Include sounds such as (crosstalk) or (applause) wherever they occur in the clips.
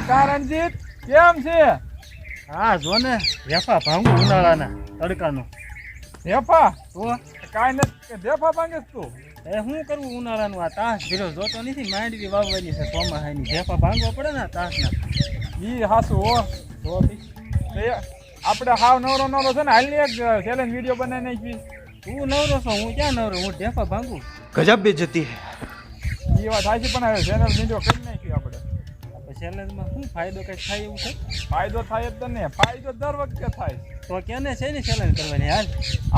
કારણજીત કેમ છે? હા જો ને વેફા ભાંગું ઉનાળાના તડકાનો. વેફા? તો? કાંઈ નથી વેફા ભાંગે તું. એ હું કરવું ઉનાળાનું? આ તાસ ભીરો જોતો નથી માંડવી વાવવાની છે ચોમાહાની ભેફા ભાંગવા પડે ને તાસના. ઈ હાસું હો. તો આપણે હાવ નવરો નવરો છે ને હાલની એક ચેલેન્જ વીડિયો બનાવી નાખી હું નવરો છો હું ક્યાં નવરો? હું ઢેફા ભાંગું? ગજબ બેજતી હે. ઈ વાત હાજી પણ હવે ચેનલ વીડિયો ચેલેન્જમાં શું ફાયદો કંઈક થાય એવું છે ફાયદો થાય જ તને ફાયદો દર વખતે થાય. તો કેને છે ને ચેલેન્જ કરવાની હાલ?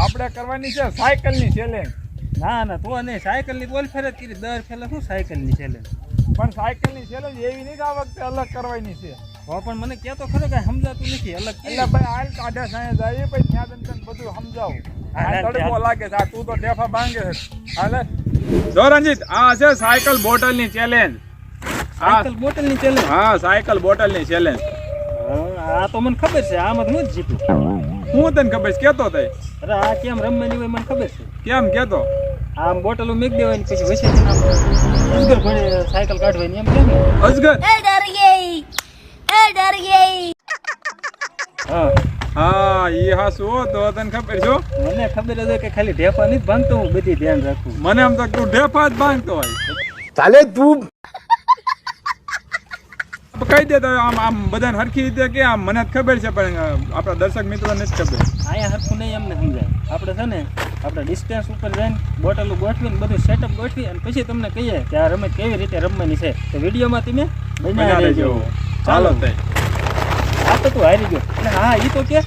આપણે કરવાની છે સાયકલની ચેલેન્જ ના ના તો નહીં સાયકલની બોલ ફેર જ કરી દર ફેલે શું સાયકલની ચેલેન્જ પણ સાયકલની ચેલેન્જ એવી નહીં કે આ વખતે અલગ કરવાની છે. તો પણ મને કહેતો ખરો કે સમજાતું નથી. અલગ એટલે ભાઈ હાલ કાઢે સાંજે જાય પછી ત્યાં તને બધું સમજાવું. તડકો લાગે છે આ તું તો ટેફા ભાંગે છે. હાલે. જો રંજીત આ છે સાયકલ બોટલની ચેલેન્જ સાયકલ બોટલની ચેલેન્જ હા સાયકલ બોટલની ચેલેન્જ આ તો મને ખબર છે આમાં હું જ જીતું. હું તને ખબર છે? કેતો તઈ અરે આ કેમ રમવાની હોય મને ખબર છે. કેમ કેતો? આમ બોટલ મેક ને પછી વસે અજગર ભણે સાયકલ કાઢવાની એમ કેમ? અજગર. એ ડર ગઈ. એ ડર ગઈ. હા. હા એ હાસુ તો તને ખબર છો મને ખબર છે કે ખાલી ઢેફા નહીં ભાંગતો હું બધી ધ્યાન રાખું. મને આમ તો તું ઢેફા જ ભાંગતો હોય. ચાલે તું કહી તો આમ આમ બધાને હરખી રીતે કે આમ મને ખબર છે પણ આપણા દર્શક મિત્રોને જ ખબર. અહીંયા હરખું નહીં અમને સમજાય. આપણે છે ને આપણે ડિસ્ટન્સ ઉપર જઈને બોટલો ગોઠવીને બધું સેટઅપ ગોઠવી અને પછી તમને કહીએ કે આ રમત કેવી રીતે રમવાની છે. તો વિડીયોમાં તમે બન્યા રહેજો ચાલો. આ તો તું હારી ગયો. અને હા એ તો કે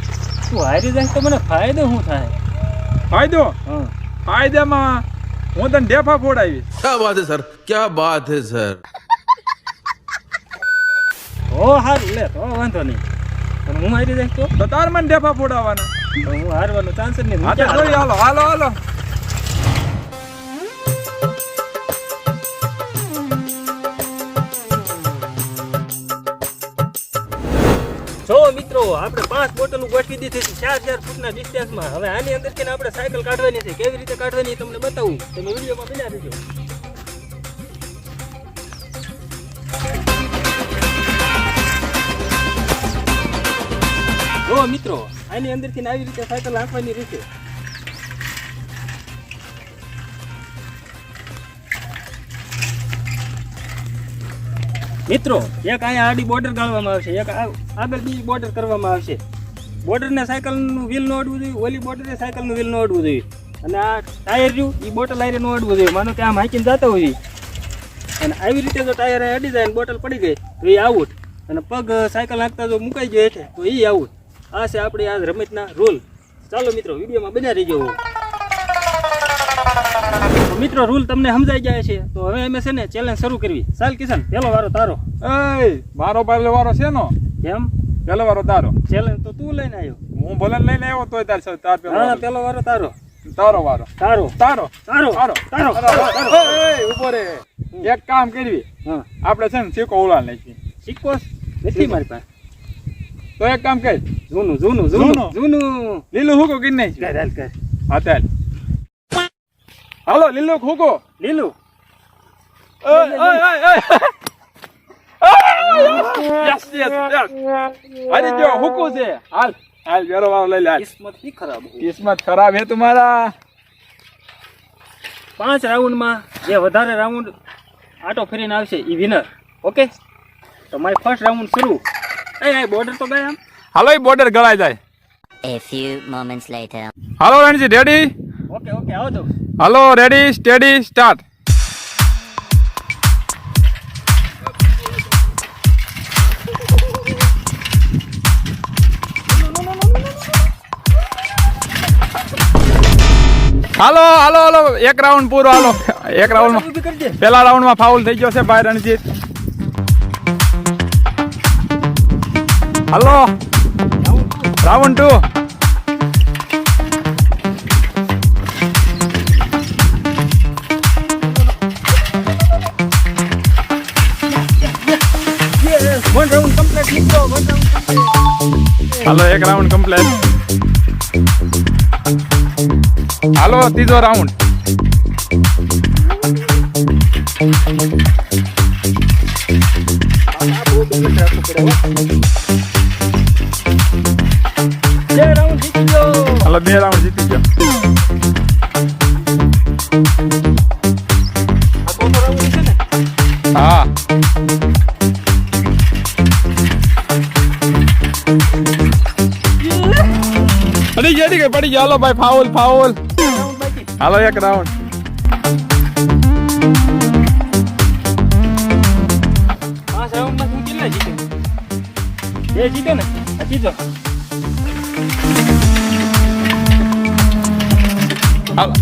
તું હારી જાય તો મને ફાયદો શું થાય? ફાયદો? ફાયદામાં હું તને ડેફા ફોડાવીશ. ક્યાં વાત છે સર? ક્યાં વાત છે સર? ઓ હારું લે તો વાંધો નહીં. પણ હું હારી જાય તો તો તાર મને ડેફા ફોડાવવાના. હું હારવાનો ચાન્સ જ નહીં. હા હું હાલો હાલો હાલો. જો મિત્રો આપણે પાંચ બોટલો ગોઠવી દીધી છે ચાર ચાર ફૂટના ડિસ્ટન્સમાં હવે આની અંદર કે આપણે સાયકલ કાઢવાની છે. કેવી રીતે કાઢવાની તમને બતાવું. તમે વિડીયોમાં બના દેજો જો મિત્રો, આની અંદરથી આવી રીતે સાયકલ હાંકવાની રીતે. મિત્રો, એક અહીંયા આડી બોર્ડર ગાળવામાં આવશે, એક આગળ બીજી બોર્ડર કરવામાં આવશે. બોર્ડરને સાયકલનું વ્હીલ નો અડવું જોઈએ, ઓલી બોર્ડરે સાયકલનું વ્હીલ નો અડવું જોઈએ. અને આ ટાયર રહ્યું એ બોટલ આવીને નો અડવું જોઈએ. માનો કે આમ હાંકીને જતા હોય. અને આવી રીતે જો ટાયર અડી જાય બોટલ પડી ગઈ, તો એ આઉટ અને પગ સાયકલ હાંકતા જો મુકાઈ જાય છે તો એ આઉટ આ છે આપણી આ રમતના રૂલ ચાલો મિત્રો વિડીયોમાં બજા રહીજો. મિત્રો રૂલ તમને સમજાઈ જાય છે. તો હવે અમે છે ને ચેલેન્જ શરૂ કરવી. ચાલ કિશન પેલો વારો તારો. એ મારો પહેલો વારો છે નો કેમ? પહેલો વારો તારો. ચેલેન્જ તો તું લઈને આવ્યો. હું ભલે લઈને આવ્યો તોય તાર સાથે તાર પેલો હા પેલો વારો તારો. તારો વારો. તારો. તારો. તારો. તારો. તારો. એય, ઊભો રે. એક કામ કરવી. હા. આપણે છે ને સિક્કો ઉલાળ નાખી સિક્કો? નથી મારી પાસે. તો એક કામ કર. જૂનું જૂનું જૂનું જૂનું? લીલું હુકો કે નહીં? હાલ કર. હા ચાલ. હાલો લીલું હુકો. લીલું? કિસ્મત ખરાબ હે તમારા. પાંચ રાઉન્ડમાં જે વધારે રાઉન્ડ આટો ફરીને આવશે એ વિનર ઓકે? તો મારી ફર્સ્ટ રાઉન્ડ શરૂ. એ એ બોર્ડર તો ગયા આમ હાલો એ બોર્ડર ગળાઈ જાય A few moments later. હાલો રણજી રેડી ઓકે ઓકે આવો તો હાલો રેડી સ્ટેડી સ્ટાર્ટ હાલો હાલો હાલો એક રાઉન્ડ પૂરો હાલો એક રાઉન્ડમાં ઊભી કરજે પેલા રાઉન્ડમાં ફાઉલ થઈ ગયો છે ભાઈ રણજીત. લીધો વન રાઉન્ડ હાલો એક રાઉન્ડ કમ્પ્લીટ હાલો ત્રીજો રાઉન્ડ Thank બહુ ગયો હાલો બે રાઉન્ડ જીતી ગયો હા અરે જેડી ગઈ પડી ગયા હાલો ભાઈ ફાઉલ ફાઉલ હાલો એક રાઉન્ડ પાંચ રાઉન્ડમાં તું કેટલા જીત્યો બે જીત્યો ને જીતો હાલો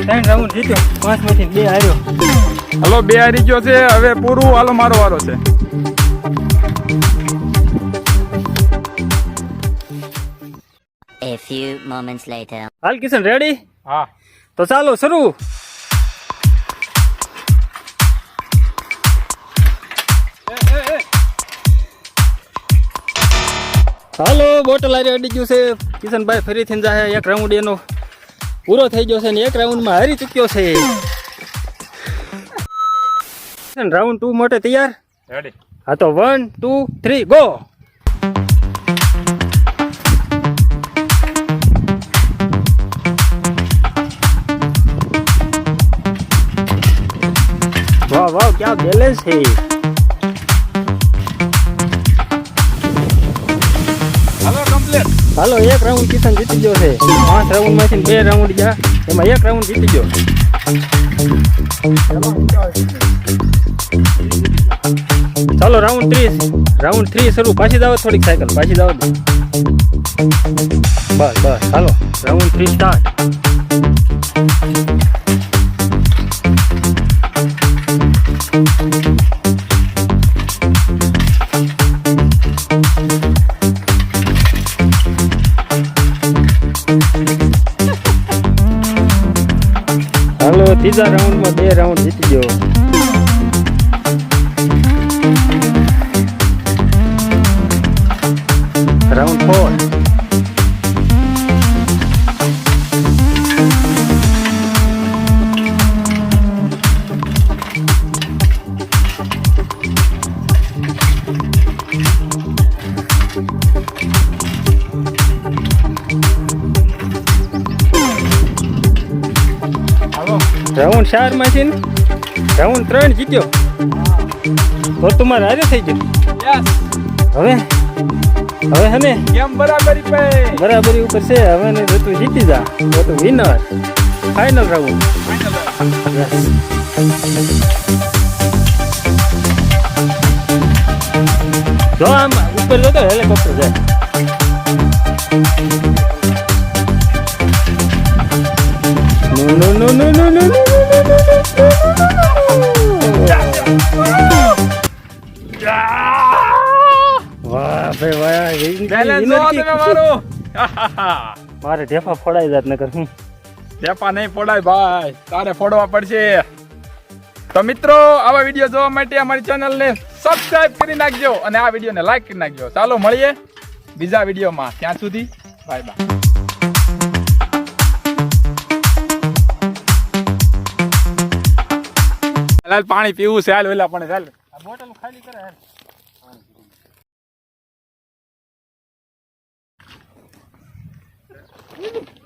ત્રણ રાઉન્ડ જીત્યો પાંચમાંથી બે હાર્યો હાલો બે હારી ગયો છે હવે પૂરું હાલો મારો વારો છે. A few moments later. હાલ કિશન રેડી હા. તો ચાલો શરૂ. હાલો બોટલ હારી અડી ગયું છે. કિશનભાઈ ફરીથી જાહે એક રાઉન્ડ એનો પૂરો થઈ ગયો છે ને એક રાઉન્ડમાં હારી ચૂક્યો છે. રાઉન્ડ ટુ માટે તૈયાર? હા તો વન ટુ થ્રી ગો વાહ વાહ ક્યાં બેલેન્સ છે? હાલો, એક રાઉન્ડ કિશન જીતી ગયો છે. પાંચ રાઉન્ડમાંથી બે રાઉન્ડ ગયા. એમાં એક રાઉન્ડ જીતી ગયો. ચાલો રાઉન્ડ ત્રીસ. રાઉન્ડ થ્રી શરૂ. પાછી દાવો થોડીક સાયકલ પાછી દાવો બસ બસ, હાલો. રાઉન્ડ થ્રી સ્ટાર્ટ હાલો ત્રીજા રાઉન્ડમાં બે રાઉન્ડ જીતી ગયો. Round four. રાઉન્ડ ચાર ને રાઉન્ડ ત્રણ જીત્યો. તો તમારે હારે થઈ ગયું. હવે? હવે હે ને કેમ બરાબરી પે. બરાબરી ઉપર છે. હવે ને તું જીતી જા તો તું વિનર ફાઇનલ રાઉન્ડ જો આમ ઉપર જતો હેલિકોપ્ટર જાય. No, no, no, no, no, no, ભાઈ વાહ બેલેન્સ. મારું. (laughs) મારે ઢેફા ફોડાઈ જાત નકર હું ઢેફા નહીં ફોડાય ભાઈ તારે ફોડવા પડશે. તો મિત્રો આવા વીડિયો જોવા માટે અમારી ચેનલને સબસ્ક્રાઇબ કરી નાખજો અને આ વિડીયોને લાઈક કરી નાખજો. ચાલો મળીએ બીજા વિડીયોમાં. ત્યાં સુધી બાય બાય હાલ પાણી પીવું છે હાલ વેલા પણ ચાલ બોટલ ખાલી કરે હાલ. Mm-hmm.